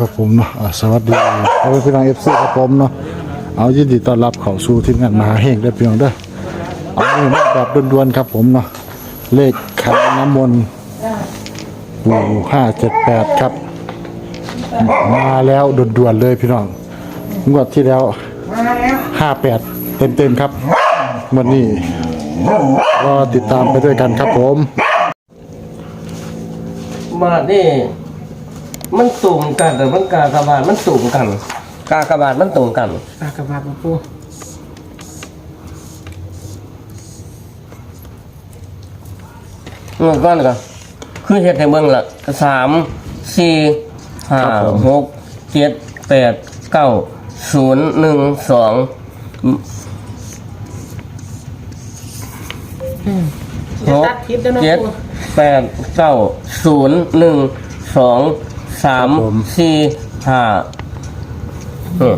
ครับผมเนาะอ่าสวัสดีเอาเป็นพี่น้องเอฟซีครับผมเนาะเอายินดีต้อนรับเข้าสู่ทีมงานมหาเฮงได้อพี่น้องเด้อเอานี่มาแบบด่วนๆครับผมเนาะเลขขันน้ำมนต์ปูห้าเจ็ดแปดครับ มาแล้วด่วนๆเลยพี่น้องงวดที่แล้วห้าแปดเต็มๆครับวันนี้รอติดตามไปด้วยกันครับผม มานี่ มันตุ่มกันแต่มันกากบาทมันตุ่มกัน กากบาทมันตุ่มกัน ปากกระบาดมาปูเมื่อก่อนก็คือเฮ็ดให้เบิ่งละสามสี่ห้าหกเจ็ดแปดเก้าศูนย์หนึ่งสองจะตัดคลิปแล้วเนาะเจ็ดปูแปดเก้าศูนย์หนึ่งสอง สามครับผม สี่ห้าอืม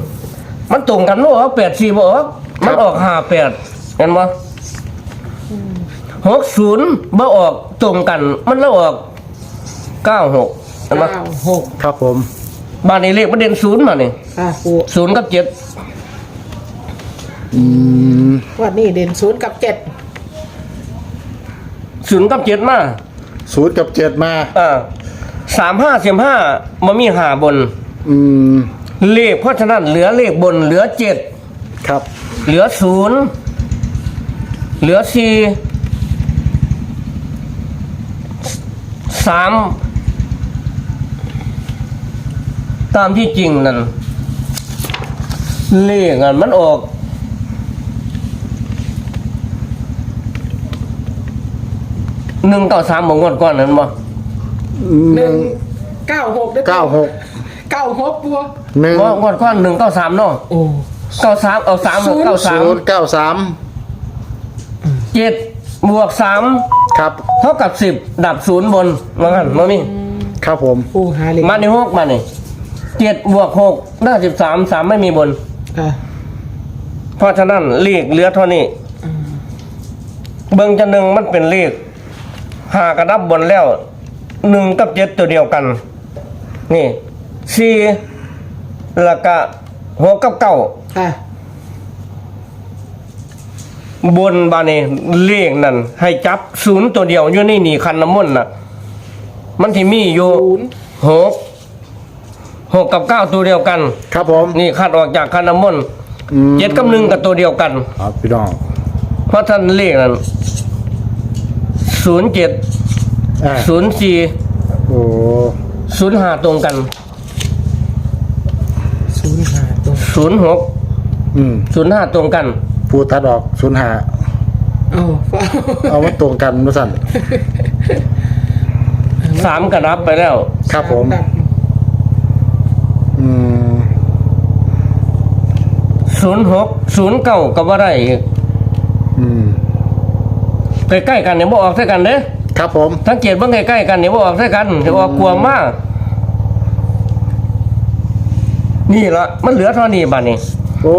มันตรงกันบ่ว่าแปดสี่บ่ว่ามันออกห้าแปดเห็นบ่หกศูนย์บ่ออกตรงกัน มันแล้วออกเก้าหกเห็นบ่เก้าหกครับผม บ้านนี้เลขประเด็นศูนย์มานี่ค่ะปูศูนย์กับเจ็ดอืม วันนี้เด่นศูนย์กับเจ็ดศูนย์กับเจ็ดมาศูนย์กับเจ็ดมา อ่า สามห้าสิบห้ามันมีหาบน อืม เลขเพราะฉะนั้นเหลือเลขบน เหลือเจ็ดครับ เหลือศูนย์เหลือสี่สามตามที่จริงนั่นเลขอะมันออกหนึ่งเก้าสามบงวดก่อนนั้นบ่ หนึ่งเก้าหกด้วยเก้าหกเก้าหกปูหนึ่งงวดงวดก่อนหนึ่งเก้าสามเนาะโอ้ เก้าสามเอาสามศูนย์เก้าสามศูนย์เก้าสามเจ็ดบวกสามครับเท่ากับสิบดับศูนย์บนมากันมามีครับผมปูหาเลยมาในหกมาเนี่ยเจ็ดบวกหกได้สิบสามสามไม่มีบน ค่ะ เพราะฉะนั้นเลขเหลือเท่านี้ เบิ่งจะหนึ่งมันเป็นเลขหากระดับบนแล้ว หนึ่งกับเจ็ดตัวเดียวกัน นี่สี่แล้วก็หกกับเก้าค่ะ บนบานี่เลขนั่น ให้จับศูนย์ตัวเดียวอยู่ในนี่คันน้ำมนต์น่ะ มันที่มีอยู่ศูนย์ หกหกกับเก้าตัวเดียวกัน ครับผมนี่คัดออกจากคันน้ำมนต์อืมเจ็ดกับหนึ่งกับตัวเดียวกัน ครับพี่น้อง เพราะท่านเลขนั้นศูนย์เจ็ด อ่าศูนย์สี่โอ้ศูนย์ห้าตรงกันศูนย์หาตรงศูนย์หกอืมศูนย์ห้าตรงกันพูดตัดออกศูนย์หาเอาฟ้าเอามาตรงกันมาสั่นสามกระดับไปแล้ว ครับผม ดับอืมศูนย์หกศูนย์เก้าก็ว่าได้อีกอืมใกล้ๆกันเนี่ยบ่ออกใส่กันเด้ ครับผม สังเกตเบิ่งใกล้ๆกันเนี่ยบ่ออกใส่กันจะออกกลัวมาก นี่ละมันเหลือเท่านี้บัดนี้โอ้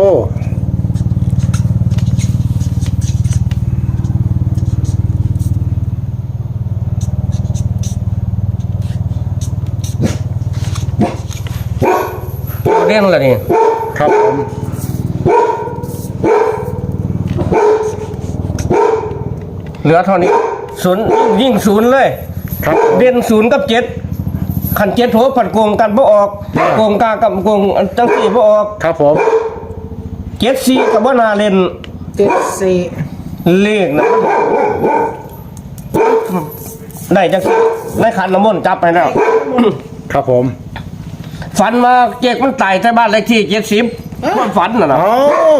เรื่องละนี่ครับผมเหลือเท่านี้ ศูนย์ยิ่งศูนย์เลยครับผมเด่นศูนย์กับเจ็ดขันเจ็ดหัวผัดโกงกันบ่ออกโกงกากับโกงจังสี่บ่ออกครับผมเจ็ดสี่กับบ่นาเล่นเจ็ดสี่เลขนะได้จังสี่ได้ขันน้ำมนต์จับไปแล้ว ครับผมฝันมาเจ๊กมันตายที่บ้านเลขที่เจ็ดสิบมันฝันน่ะนะ เอ้า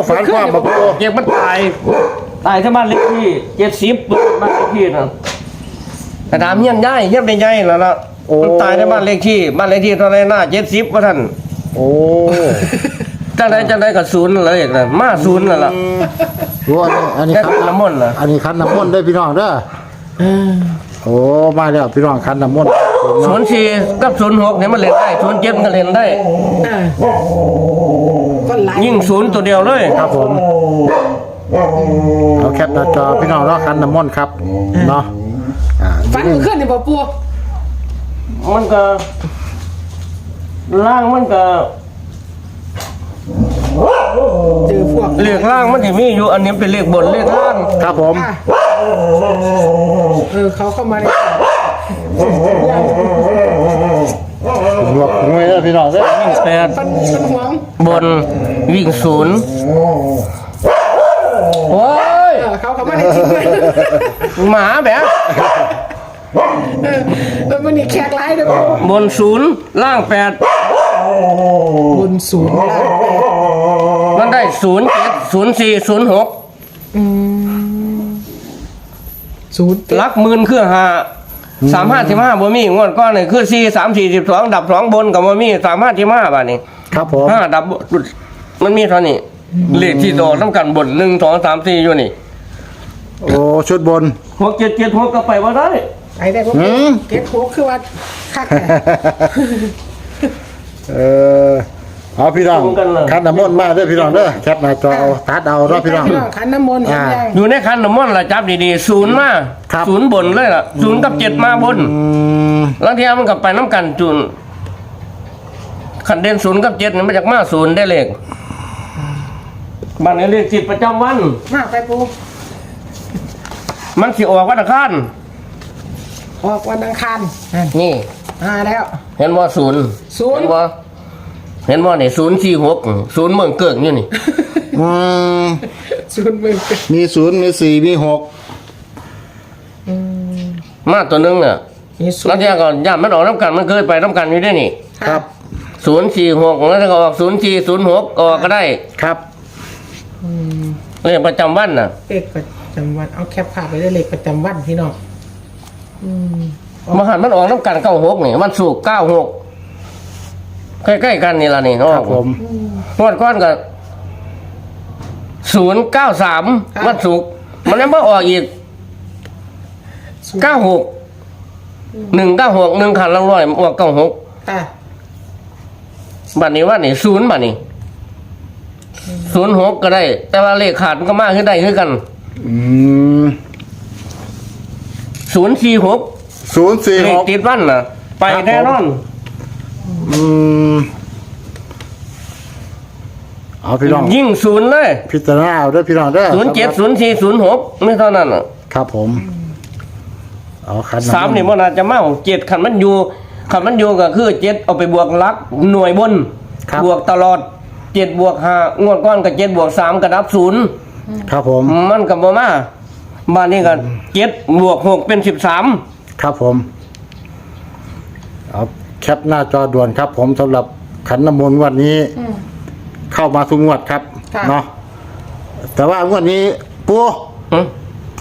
ฝันความมาปูเจ๊กมันตาย ตายที่บ้านเลขที่เจ็ดสิบบ้านเลขที่น่ะแต่ถามเฮียนย่ายเฮียนเป็นย่ายแล้วล่ะมันตายที่บ้านเลขที่บ้านเลขที่เท่าไรหน้าเจ็ดสิบว่าท่านโอ้จังไดจังไดกับศูนย์เลยนะมาศูนย์นั่นล่ะ โหอันนี้อันนี้แค่คันน้ำมนต์น่ะอันนี้คันน้ำมนต์เด้วยพี่น้องเด้ออ่าโอ้มาแล้วพี่น้องคันน้ำมนต์ผมศูเนาะนย์สี่กับศูนย์หกเนี่ยมันเล่นได้ศูนย์เจ็ดมันก็เล่นได้ อ่าก็ไล่ยิ่งศูนย์ตัวเดียวเลยครับผม เอาแคปหน้าจอพี่น้องเนาะคันน้ำมนต์ครับเนาะอ่าฟันมันขึ้นนี่บ่ปูมันก็ล่างมันก็เจอพวกเลขล่างมันที่มีอยู่อันนี้เป็นเลขบนเลขล่างครับผมอะเออเขาเข้ามาในหลวกงวยแล้วพี่น้องเด้อวิ่งแปดฟันฟันหวงบนวิ่งศูนย์โอ้ ยเออเขาเข้ามาในทีมเลยหมาแบบเออเออมันนี่แขกไล่ด้วยบนศูนย์ล่างแปดบนศูนย์ล่างแปดมันได้ศูนย์เจ็ดศูนย์สี่ศูนย์หกศูนย์เจ็ดลักหมื่นคือห้าสามห้าสิบห้าบ่มีงวดก้อนนี่คือสี่สามสี่สิบสองดับสองบนกับบ่มีสามห้าสิบห้าบาทนี่ครับผมห้าดับมันมีเท่านี้เลขที่โดดน้ำกันบนหนึ่งสองสามสี่อยู่นี่ โอ้ชุดบน หกเจ็ดเจ็ดหกก็ไปว่าได้ไปได้พวกหืม เก็ตโฮคือว่าคักแท้เออเอาพี่น้องคันน้ำมนต์มาเด้อพี่น้องเด้อแคปหน้าจอเอาตัดเอาเนาะพี่น้องพี่น้อง ขันน้ำมนต์เห็นยังอยู่ในคันน้ำมันต์ละจับดีๆศูนย์มาครับ ศูนย์บนเลยล่ะศูนย์กับเจ็ดมาบนอืมบางทีมันกับไปน้ำกันจุนขันเด่นศูนย์กับเจ็ดนี่มาจากมาศูนย์ได้เลขบ้านนี้เลขจิตประจำวันมาไปปู มันสิออกวันอังคารออกวันอังคารนั่นนี่มาแล้วเห็นว่าศูนย์ศูนย์เห็นว่าเห็นว่านี่ศูนย์สี่หกศูนย์เมืองเกิงอยู่นี่อืมศูนย์มือมีศูนย์มีสี่มีหกมาตัวหนึงน่ะมีศูแล้วนย์ที่ก่อนย่านมันออกน้ำกันมันเคยไปน้ำกันอยู่ได้นี่ ครับศูนย์สี่หกแล้วถ้าก็ออกศูนย์สี่ศูนย์หกออกก็ได้ครับเลขประจำวันน่ะเลขประ จำวันเอาแคปภาพไปได้เลขประจำวันพี่น้องอืมมหันมันออกน้ำกันเก้าหกนี่วันศุกร์เก้าหกใกล้ๆกันนี่ละนี่อคอรักบผมงวดก้อนกับศูนย์เก้าสามวันศุกร์มันยังไม่ออกอีกเก้าหกหนึ่งเก้าหกหนึ่งขันละร้อยออกเก้าหกอะบัดนี้ว่านี่ศูนย์บัดนี้ศูนย์หกก็ได้ แต่ว่าเลขขาดมันก็มากขึ้นได้ขึ้นกัน อืมศูนย์สี่หกศูนย์สี่เลหขกติดวันน่ะ ไปแน่นอนอืมเอาพี่น้องยิ่งศูนย์เลย พิจารณาเอาเด้อพี่น้องเด้อศูนย์เจ็ดศูนย์สี่ศูนย์หกไม่เท่านั้นน่ะครับผมเอาคันำสามนี่มันอาจจะเมาเจ็ดขันมันอยู่ขันมันอยู่ก็คือเจ็ดเอาไปบวกหลักหน่วยบนครับบวกตลอดเจ็ดบวกห้างวดก้อนกับเจ็ดบวกสามกระดับศูนย์ ครับผม มันกับบ่มาบ้านนี้ก็เจ็ดบวกหกเป็นสิบสามครับผมเอาแคปหน้าจอด่วนครับ ผมสำหรับขันน้ำมนต์งวันนี้ อืม เข้ามาทุกงวดครับค่ะ เนาะแต่ว่างวดนี้ปูหึ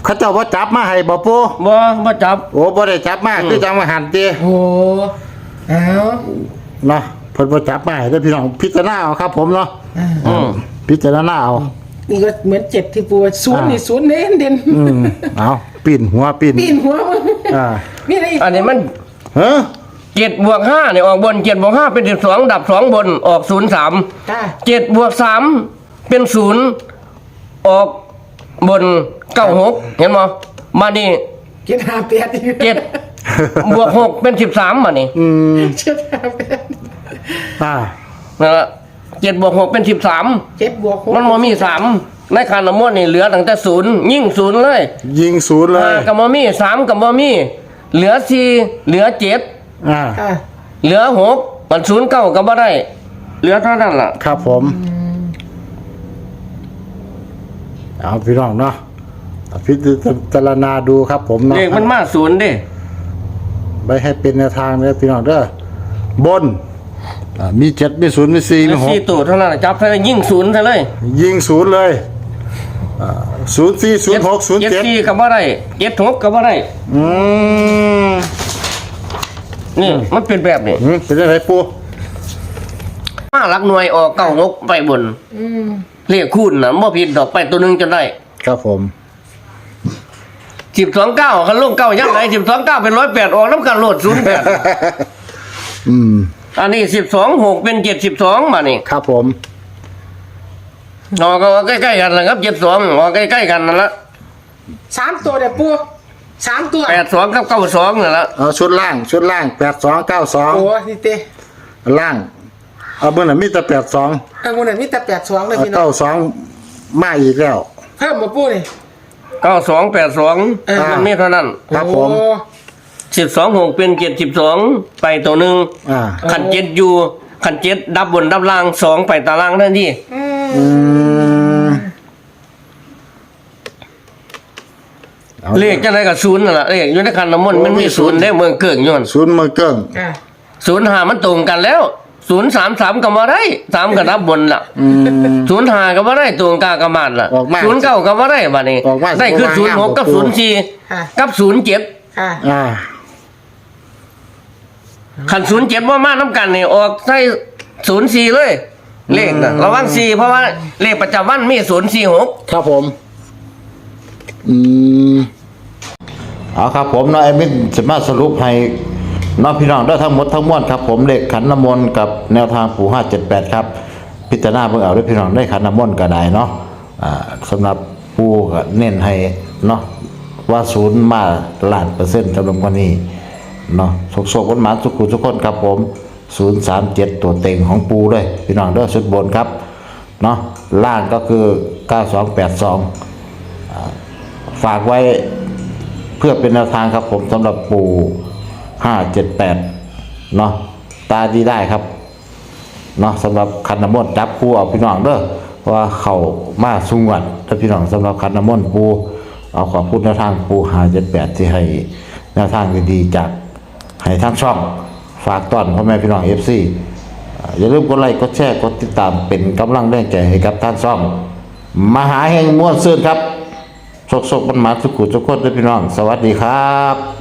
เขาเจ้าว่าจับมาให้บ่ปูบ่บ่จับ โอ้บ่ได้จับมาคือจังมาหันตีโอ้เอาเนาะเพิ่นบ่จับมาให้เด้อพี่น้องพิจารณาเอาครับ ผมเนาะอ่าอืมพิจารณาเอา นี่ก็เหมือนเจ็ดที่ปูว่าศูนย์อ่านี่นี่ศูนย์เน้นเด่นอืมเอาปีนหัวปีนปีนหัวมึงอ่ามีอะไรอีกอันนี้มันเฮ้อเจ็ดบวกห้าเนี่ยออกบนเจ็ดบวกห้าเป็นสิบสองดับสองบนออกศูนย์สามค่ะเจ็ดบวกสามเป็นศูนย์ออกบนเก้าหกเห็นมั้มานี่เจ็ดห้าแปดเจ็ดบวกหกเป็นสิบสามมานี่อืมเจ็ดห้าแปดอ่านะฮะ เจ็ดบวกหกเป็นสิบสามเจ็ดบวกหกมันมามีสามในคานมดนี่เหลือตั้งแต่ศูนย์ยิ่งศูนย์เลยยิงศูนย์เลห้ายกับมามีสามกับมามีเหลือสี่เหลือเจ็ดอ่าค่ะเหลือหกมันศูนย์เก้าก็บ่ได้ เหลือเท่านั้นล่ะ ครับผม เอาพี่น้องเนาะพิจารณาดูครับผมเนาะเลขมันมาศูนย์เด้ไปให้เป็นแนวทางเลยพี่น้องเด้อบน อ่ามีเจ็ดมีศูนย์มีสี่เหลืมีอหก สี่ตัวเท่านั้นล่ะจับไปเลยยิ่งศูนย์ซะเลยยิงศูนย์เลยศูนย์สี่ศูนย์หกศูนย์เจ็ดเจ็ดสี่ก็บ่ได้เจ็ดหกก็บ่ได้อืมนี่มันเป็นแบบนี้อืมเป็นอะไรปูห้าหลักหน่วยออกเก้าหกไปบนอืมเลขคูณน่ะบ่ผิดดอกไปตัวหนึงจนได้ครับผมสิบสองเก้าคันลงเก้ายังไงสิบสองเก้าเป็นร้อยแปดออกน้ำกันโหลดศูนย์แปดอืม อันนี้สิบสองหกเป็นเจ็ดสิบสองมานี่ครับผมออกก็ใกล้ๆกันนะครับเจ็ดสองออกใกล้ๆกันนั่นละสามตัวเดี๋ยวปูสามตัวแปดสองกับเก้าสองนั่นละเอาชุดล่าง ชุดล่างแปดสองเก้าสองโอ้นี่เต้ล่าง เอาเบิ่งน่ะมีแต่แปดสองอังุ่นมีแต่แปดสองเลยพี่น้องเก้าสองมาอีกแล้วเพิ่มมาปูนี่เก้าสองแปดสองอ่ามัมันมีเท่านั้นครับผมโอ้ สิบสองหกเป็นเจ็ดสิบสองไปตัวหนึ่งอ่าขันเจ็ดอยู่ขันเจ็ดดับบนดับล่างสองไปตารางทันทีอืมอืมอาเลขจะได้กับศูนย์นั่นแหละเลขอยู่ในคันน้ำมนต์มันมีศูนย์ได้เมืองเกิงอยู่นั่นศูนย์มือเกิ้งอะ ศูนย์หามันตรงกันแล้วศูนย์สามสามก็มาได้สามก็ดับบนล่ะอืม ศูนย์หาก็มาได้ตรงกลางกระมาดล่ะออกมาศูนย์เก้าก็มาได้บัดนี้ออกมาได้คืออศูอกนมาย์หกกับออกมาศูนย์สี่ค่ะ กับศูนย์เจ็ดค่ะ อ่า ขันศูนย์เจ็ดว่ามาน้ำกันนี่ออกใส่ศูนย์สี่เลย เลขนะระวังสี่เพราะว่าเลขประจำวันมีศูนย์สี่หกครับผม อืมเอาครับผมเนาะไอ้มินสามารถสรุปให้เน้องพี่น้องได้ทั้งหมดทั้งมวลครับผมเลขขันน้ำมนต์กับแนวทางปู่ห้าเจ็ดแปดครับ พิจารณาเบิ่งเอาด้วยพี่น้องได้ขันน้ำมนต์ก็ได้เนาะอ่าสำหรับปู่ก็เน้นให้เนาะว่าศูนย์มาล้านเปอร์เซ็นต์สำหรับวันนี้ เนาะโศกๆวันหมาสุขุทุกคนครับผมศูนย์สามเจ็ดตัวเต็งของปูเลยพี่น้องเด้อชุดบนครับเนาะล่างก็คือเก้าสองแปดสองฝากไว้เพื่อเป็นแนวทางครับผมสำหรับปู่ห้าเจ็ดแปดเนาะตาดีได้ครับเนาะสำหรับคันน้ำมนต์จับปูเอาพี่น้องเด้อเพราะว่าเขามาสุงวัดถ้าพี่น้องสำหรับคันน้ำมนต์ปู เอาขอบคุณแนวทางปูห้าเจ็ดแปดที่ให้แนวทางดีๆจาก ให้ทางช่องฝากต้อนพ่อแม่พี่น้องเอฟซีอย่าลืมกดไลค์กดแชร์กดติดตามเป็นกำลังแรงใจให้กับท่านช่อง มหาแห่งม้วนซื่นครับโชคโชคมันมาทุกขุทุกคนด้วยพี่น้อง สวัสดีครับ